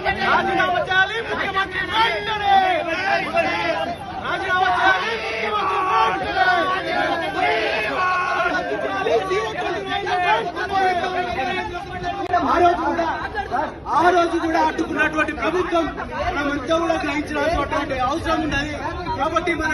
రాజీనామా చేయాలి ముఖ్యమంత్రి వెంటనే రాజీనామా చేయాలి. ముఖ్యమంత్రి ఆ రోజు కూడా ఆ రోజు కూడా అడ్డుకున్నటువంటి ప్రభుత్వం మనమంతా కూడా గ్రహించినటువంటి అవసరం ఉన్నది. కాబట్టి మన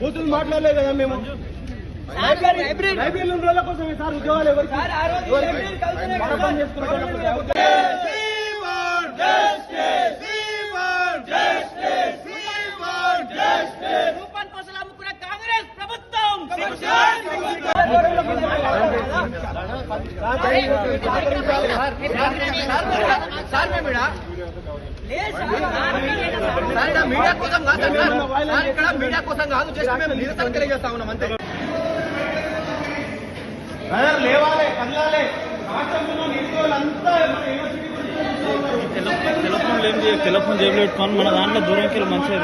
బూతులు మాట్లాడలేదు కదా మేము లైబ్రరీ ఉన్న రోజుల కోసమే సార్ ఉద్యోగాలు ఎవరికి మన మీడియా కోసం కాదు సార్. ఇక్కడ మీడియా కోసం కాదు జస్ట్ మేము నిరసన తెలియజేస్తా ఉన్నాం అంతే లేవాలి కదలాలి రాష్ట్రంలో నిరుద్యోగులంతా మన టెలిఫోన్ ఏం చేయ టెలిఫోన్ జేబులు పెట్టుకొని మన దాంట్లో దూరంకి వెళ్ళి మంచిది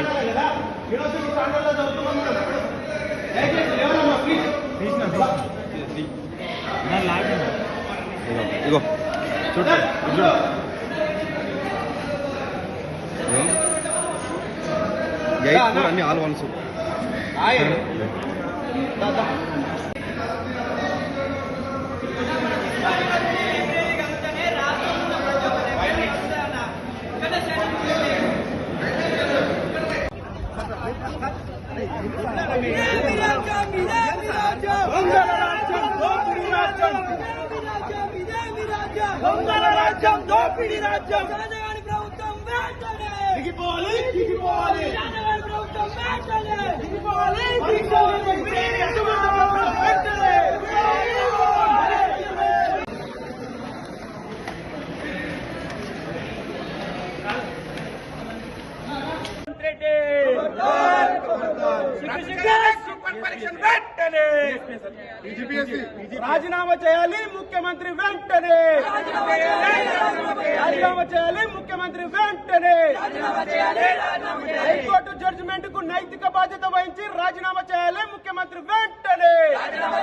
ఇగో. చూడు. చూడు అన్ని ఆల్ వన్స్. దొంగల రాజ్యం, దోపిడీ రాజ్యం. దొంగల రాజ్యం, దోపిడీ రాజ్యం. దిగిపోవాలి దిగిపోవాలి దిగిపోవాలి దిగిపోవాలి వెంటనే. రాజీనామా చేయాలి ముఖ్యమంత్రి వెంటనే. రాజీనామా చేయాలి ముఖ్యమంత్రి వెంటనే. హైకోర్టు జడ్జిమెంట్కు నైతిక బాధ్యత వహించి రాజీనామా చేయాలి ముఖ్యమంత్రి వెంటనే. రాజీనామా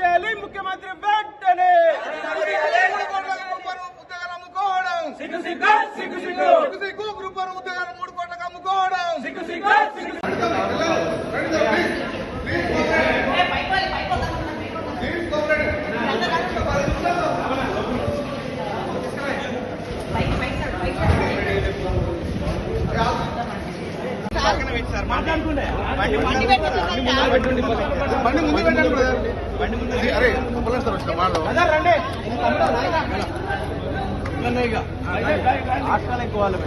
చేయాలి ముఖ్యమంత్రి వెంటనే. సిగ్గు సిగ్గు సిగ్గు సిగ్గు. గ్రూప్ వన్ ఉద్యోగాలు మూడు కోట్లకు అమ్ముకోవడం. సిగ్గు సిగ్గు సిగ్గు. బండి ముందు పెట్టండి. బ్రదర్ బండి ముందు అరే అంబులెన్స్ సార్ వచ్చిన మాడదాం అదే రండి. హాస్టల్ ఎక్కువ వాళ్ళు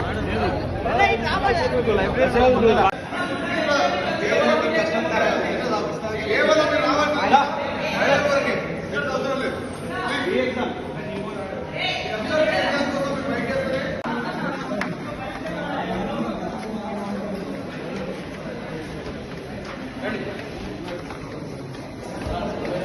లైబ్రరీ